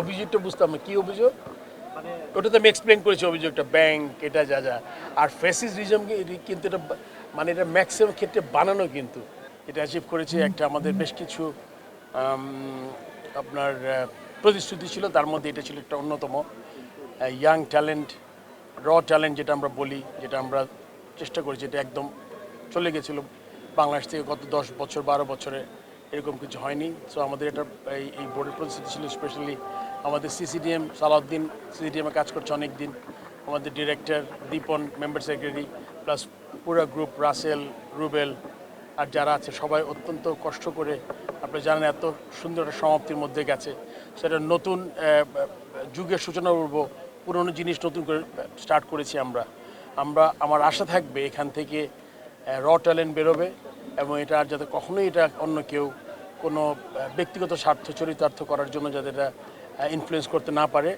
অভিযোগটা বুঝতাম না। কি অভিযোগ? ওটা তো আমি এক্সপ্লেন করেছি অভিযোগটা। ব্যাংক এটা যা যা। আর ফেসিস রিজম কিন্তু এটা মানে এটা ম্যাক্সিমাম ক্ষেত্রে বানানো কিন্তু। এটা অ্যাচিভ করেছে একটা আমাদের বেশ কিছু আপনার প্রতিশ্রুতি ছিল। তার মধ্যে এটা ছিল একটা অন্যতম। ইয়াং ট্যালেন্ট র ট্যালেন্ট যেটা আমরা বলি যেটা আমরা চেষ্টা করেছি। এটা একদম চলে গেছিল বাংলাদেশ থেকে গত দশ বছর বারো বছরে। এরকম কিছু হয়নি। সো আমাদের এটা এই বোর্ডের প্রতিশ্রুতি ছিল স্পেশালি আমাদের সিসিডিএম সালাউদ্দিন সিসিডিএমে কাজ করছে অনেক দিন আমাদের director Dipan member secretary plus পুরো গ্রুপ রাসেল, রুবেল আর যারা আছে, সবাই অত্যন্ত কষ্ট করে, আপনি জানেন এত সুন্দর একটা সমাপ্তির মধ্যে গেছে। সেটা নতুন যুগের সূচনা করব পুরনো জিনিস নতুন করে স্টার্ট করেছি আমরা। আমরা, আমার আশা থাকবে এখান থেকে র ট্যালেন্ট বেরোবে। এবং এটা আর যাতে কখনোই এটা অন্য কেউ কোনো ব্যক্তিগত স্বার্থ চরিতার্থ করার জন্য যাতে এটা ইনফ্লুয়েন্স করতে না পারে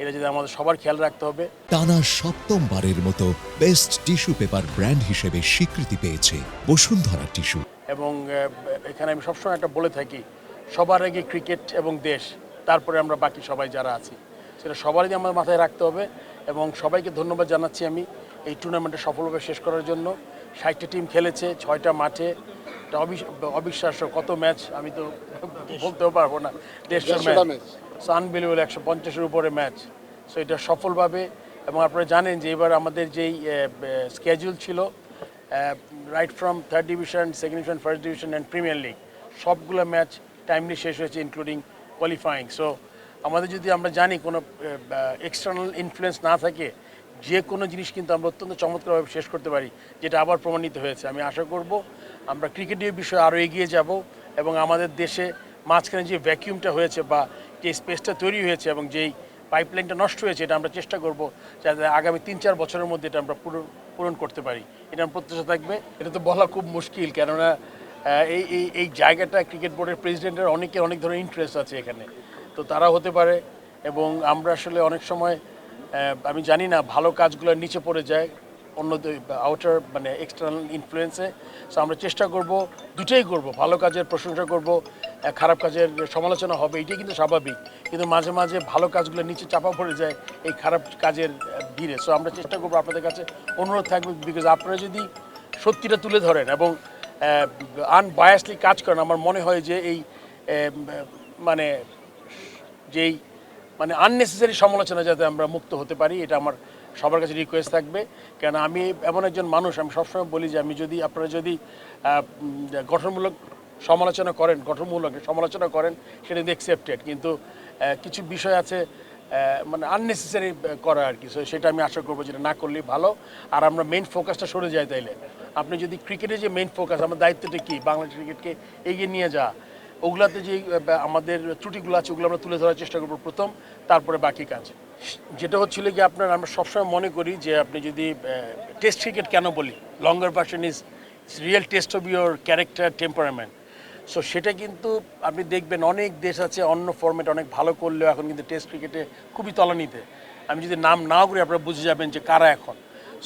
এটা যদি আমাদের সবার খেয়াল রাখতে হবে। টানা সপ্তমবারের মতো বেস্ট টিস্যু পেপার ব্র্যান্ড হিসেবে স্বীকৃতি পেয়েছে বসুন্ধরা টিস্যু এবং এখানে আমি সবসময় একটা বলে থাকি সবার আগে ক্রিকেট এবং দেশ তারপরে আমরা বাকি সবাই যারা আছি সেটা সবারই আমার মাথায় রাখতে হবে এবং সবাইকে ধন্যবাদ জানাচ্ছি আমি। এই টুর্নামেন্টে সফলভাবে শেষ করার জন্য ষাটটা টিম খেলেছে ছয়টা মাঠে। এটা অবিশ্বাস্য কত ম্যাচ আমি তো বলতেও পারব না। দেড়শো ম্যাচ match। আনবিলিভেবল একশো পঞ্চাশের উপরে ম্যাচ সো এটা সফলভাবে এবং আপনারা জানেন যে এবার আমাদের যেই স্কেজুল ছিল right from third division second division first division and premier league সবগুলো ম্যাচ টাইমলি শেষ হয়েছে ইনক্লুডিং কোয়ালিফাইং সো আমাদের যদি আমরা জানি কোনো এক্সটার্নাল ইনফ্লুয়েন্স না থাকে যে কোনো জিনিস কিন্তু আমরা অত্যন্ত চমৎকারভাবে শেষ করতে পারি, যেটা আবার প্রমাণিত হয়েছে। আমি আশা করব আমরা ক্রিকেটের বিষয়ে আরও এগিয়ে যাব এবং আমাদের দেশে মাঝখানে যে ভ্যাকিউমটা হয়েছে বা যে স্পেসটা তৈরি হয়েছে এবং যেই পাইপলাইনটা নষ্ট হয়েছে, এটা আমরা চেষ্টা করব যাতে আগামী তিন চার বছরের মধ্যে এটা আমরা পূরণ পূরণ করতে পারি। এটা আমার প্রত্যাশা থাকবে। এটা তো বলা খুব মুশকিল, কেননা এই এই এই জায়গাটা ক্রিকেট বোর্ডের প্রেসিডেন্টের অনেকের, অনেক ধরনের ইন্টারেস্ট আছে এখানে। তো তারা হতে পারে এবং আমরা আসলে অনেক সময় আমি জানি না, ভালো কাজগুলো নিচে পড়ে যায় অন্য আউটার মানে এক্সটার্নাল ইনফ্লুয়েন্সে সো আমরা চেষ্টা করব দুটোই করব, ভালো কাজের প্রশংসা করব খারাপ কাজের সমালোচনা হবে, এটাই কিন্তু স্বাভাবিক। কিন্তু মাঝে মাঝে ভালো কাজগুলো নিচে চাপা পড়ে যায়, এই খারাপ কাজের ভিড়ে। সো আমরা চেষ্টা করব আপনাদের কাছে অনুরোধ থাকবে বিকজ আপনারা যদি সত্যিটা তুলে ধরেন এবং আনবায়াসলি কাজ করেন, আমার মনে হয় যে এই মানে যেই মানে আননেসেসারি সমালোচনা যাতে আমরা মুক্ত হতে পারি, এটা আমার সবার কাছে রিকোয়েস্ট থাকবে। কেন আমি এমন একজন মানুষ, আমি সবসময় বলি যে আমি যদি, আপনারা যদি গঠনমূলক সমালোচনা করেন, গঠনমূলক সমালোচনা করেন, সেটা কিন্তু অ্যাকসেপ্টেড কিন্তু কিছু বিষয় আছে মানে আননেসেসারি করা আর কি। সেটা আমি আশা করব যেটা না করলেই ভালো। আর আমরা মেইন ফোকাসটা সরে যাই তাইলে। আপনি যদি ক্রিকেটের যে মেইন ফোকাস আমার দায়িত্বটা কী? বাংলাদেশ ক্রিকেটকে এগিয়ে নিয়ে যাওয়া। ওগুলাতে যে আমাদের ত্রুটিগুলো আছে, ওগুলো আমরা তুলে ধরার চেষ্টা করব প্রথম, তারপরে বাকি কাজ। যেটা হচ্ছিল কি, আপনার আমরা সবসময় মনে করি যে, আপনি যদি টেস্ট ক্রিকেট কেন বলি? Longer version is real test of your character temperament so সেটা কিন্তু আপনি দেখবেন অনেক দেশ আছে, অন্য ফর্মেট অনেক ভালো করলেও এখন কিন্তু টেস্ট ক্রিকেটে খুবই তলানিতে। আমি যদি নাম নাও করি, আপনারা বুঝে যাবেন যে কারা এখন।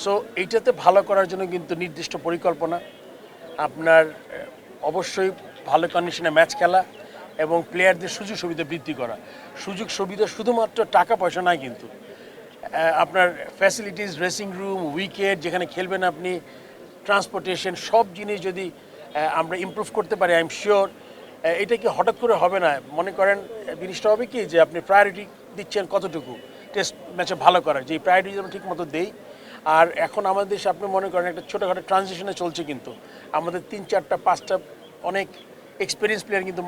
সো এইটাতে ভালো করার জন্য কিন্তু নির্দিষ্ট পরিকল্পনা। আপনার অবশ্যই ভালো কন্ডিশনে ম্যাচ খেলা এবং প্লেয়ারদের সুযোগ সুবিধা বৃদ্ধি করা। সুযোগ সুবিধা শুধুমাত্র টাকা পয়সা নয় কিন্তু আপনার ফ্যাসিলিটিস ড্রেসিং রুম উইকেট যেখানে খেলবেন আপনি ট্রান্সপোর্টেশন সব জিনিস যদি আমরা ইমপ্রুভ করতে পারি আই এম শিওর এটা কি হঠাৎ করে হবে না? মনে করেন জিনিসটা হবে কি যে আপনি প্রায়োরিটি দিচ্ছেন কতটুকু? টেস্ট ম্যাচে ভালো করার যে প্রায়োরিটি যেন ঠিক মতো দেই। আর এখন আমাদের দেশে আপনি মনে করেন একটা ছোটোখাটো ট্রানজিশনে চলছে কিন্তু। আমাদের তিন, চারটা, পাঁচটা অনেক এক্সপিরিয়েন্স প্লেয়ার কিন্তু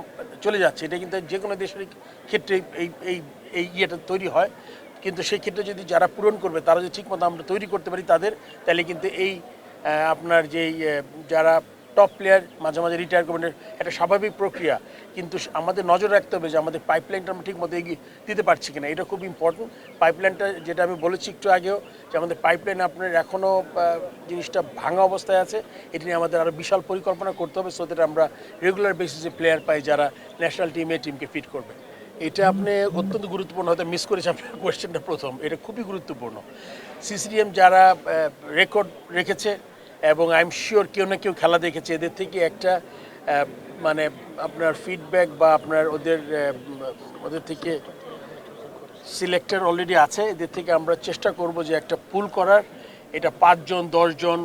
চলে যাচ্ছে। এটা কিন্তু যে কোনো দেশের ক্ষেত্রে এই এই এই ইয়েটা তৈরি হয়। কিন্তু সেই ক্ষেত্রে যদি যারা পূরণ করবে, তারা যদি ঠিকমতো আমরা তৈরি করতে পারি তাদের, তাহলে কিন্তু এই আপনার যেই যারা টপ প্লেয়ার মাঝে মাঝে রিটায়ার করবেন একটা স্বাভাবিক প্রক্রিয়া। কিন্তু আমাদের নজর রাখতে হবে যে আমাদের পাইপলাইনটা আমরা ঠিকমতো এগিয়ে দিতে পারছি কিনা। এটা খুব ইম্পর্টেন্ট পাইপলাইনটা যেটা আমি বলেছি একটু আগেও, যে আমাদের পাইপলাইন আপনার এখনও জিনিসটা ভাঙা অবস্থায় আছে। এটি নিয়ে আমাদের আরও বিশাল পরিকল্পনা করতে হবে সো দ্যাট আমরা রেগুলার বেসিসে প্লেয়ার পাই যারা ন্যাশনাল টিমে টিমকে ফিট করবে। এটা আপনি অত্যন্ত গুরুত্বপূর্ণ, হয়তো মিস করেছি আপনার কোয়েশ্চেনটা প্রথম। এটা খুবই গুরুত্বপূর্ণ। সিসিডিএম যারা রেকর্ড রেখেছে এবং আই এম শিওর কেউ না কেউ খেলা দেখেছে। এদের থেকে একটা মানে আপনার ফিডব্যাক বা আপনার ওদের ওদের থেকে সিলেক্টর অলরেডি আছে। এদের থেকে আমরা চেষ্টা করব যে একটা পুল করার। এটা পাঁচজন দশজন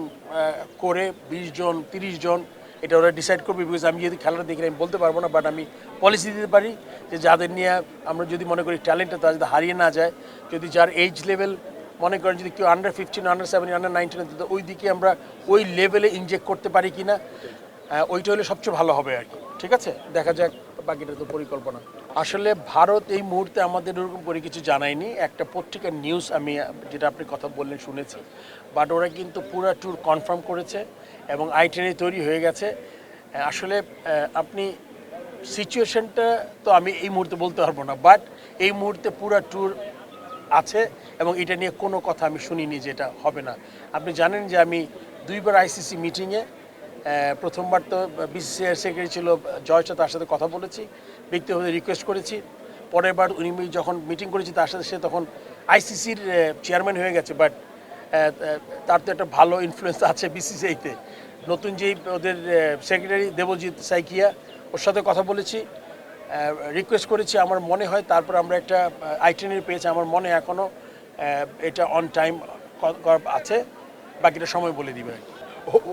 করে বিশ জন, তিরিশ জন, এটা ওরা ডিসাইড করবে বিকজ আমি যদি খেলাটা দেখি, আমি বলতে পারব না বাট আমি পলিসি দিতে পারি যে যাদের নিয়ে আমরা যদি মনে করি ট্যালেন্টটা তারা যদি হারিয়ে না যায়, যদি যার এইজ লেভেল মনে করেন যদি কেউ under fifteen under seven under nineteen ওই দিকে আমরা ওই লেভেলে ইনজেক্ট করতে পারি কি না ওইটা হলে সবচেয়ে ভালো হবে আর কি। ঠিক আছে? দেখা যাক, বাকিটা তো পরিকল্পনা। আসলে ভারত এই মুহূর্তে আমাদের ওরকম করে কিছু জানায়নি। একটা পত্রিকার নিউজ আমি, যেটা আপনি কথা বললেন, শুনেছি। বাট ওরা কিন্তু পুরো ট্যুর কনফার্ম করেছে এবং আইটেনারি তৈরি হয়ে গেছে। আসলে আপনি সিচুয়েশনটা তো আমি এই মুহূর্তে বলতে পারব না। বাট এই মুহূর্তে পুরো ট্যুর আছে এবং এটা নিয়ে কোনো কথা আমি শুনিনি যে এটা হবে না। আপনি জানেন যে আমি দুইবার আইসিসি মিটিংয়ে প্রথমবার তো বিসিসিআই সেক্রেটারি ছিল জয়চা তার সাথে কথা বলেছি ব্যক্তিগত রিকোয়েস্ট করেছি। পরের বার উনি যখন মিটিং করেছি তার সাথে সে তখন আইসিসির চেয়ারম্যান হয়ে গেছে বাট তার তো একটা ভালো ইনফ্লুয়েন্স আছে বিসিসিআইতে নতুন যেই ওদের সেক্রেটারি দেবজিৎ সাইকিয়া, ওর সাথে কথা বলেছি। রিকোয়েস্ট করেছি, আমার মনে হয় তারপর আমরা একটা আইটেনারি পেয়েছি, আমার মনে এখনও এটা অন টাইম আছে, বাকিটা সময় বলে দিবে।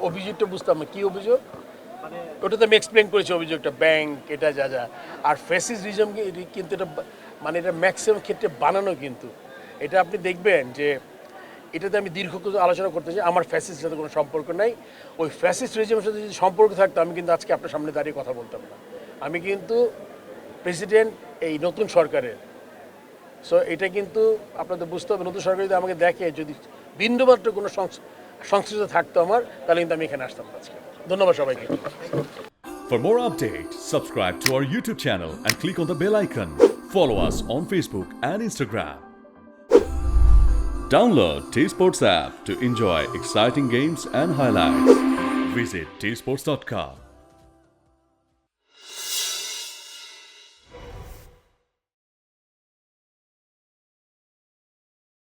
অভিযোগটা বুঝতাম না, কী অভিযোগ? ওটা তো আমি এক্সপ্লেন করেছি অভিযোগটা ব্যাংক এটা যা যা। আর ফেসিস রিজম কিন্তু এটা মানে এটা ম্যাক্সিমাম ক্ষেত্রে বানানো কিন্তু। এটা আপনি দেখবেন যে, এটাতে আমি দীর্ঘ আলোচনা করতে চাই, আমার ফ্যাসিস সাথে কোনো সম্পর্ক নাই। ওই ফ্যাসিস রিজমের সাথে যদি সম্পর্ক থাকতো, আমি কিন্তু আজকে আপনার সামনে দাঁড়িয়ে কথা বলতাম না। আমি কিন্তু প্রেসিডেন্ট এই নতুন সরকারের সো এটা কিন্তু আপনাদের বুঝতে হবে নতুন সরকার যদি আমাকে দেখে যদি বিন্দুমাত্র কোনো সংশ্লিষ্ট থাকতো আমার তাহলে কিন্তু আমি এখানে আসতাম আজকে ধন্যবাদ সবাইকে For more updates, subscribe to our YouTube channel and click on the bell icon. Follow us on Facebook and Instagram. Download T Sports app to enjoy exciting games and highlights. Visit tsports.com.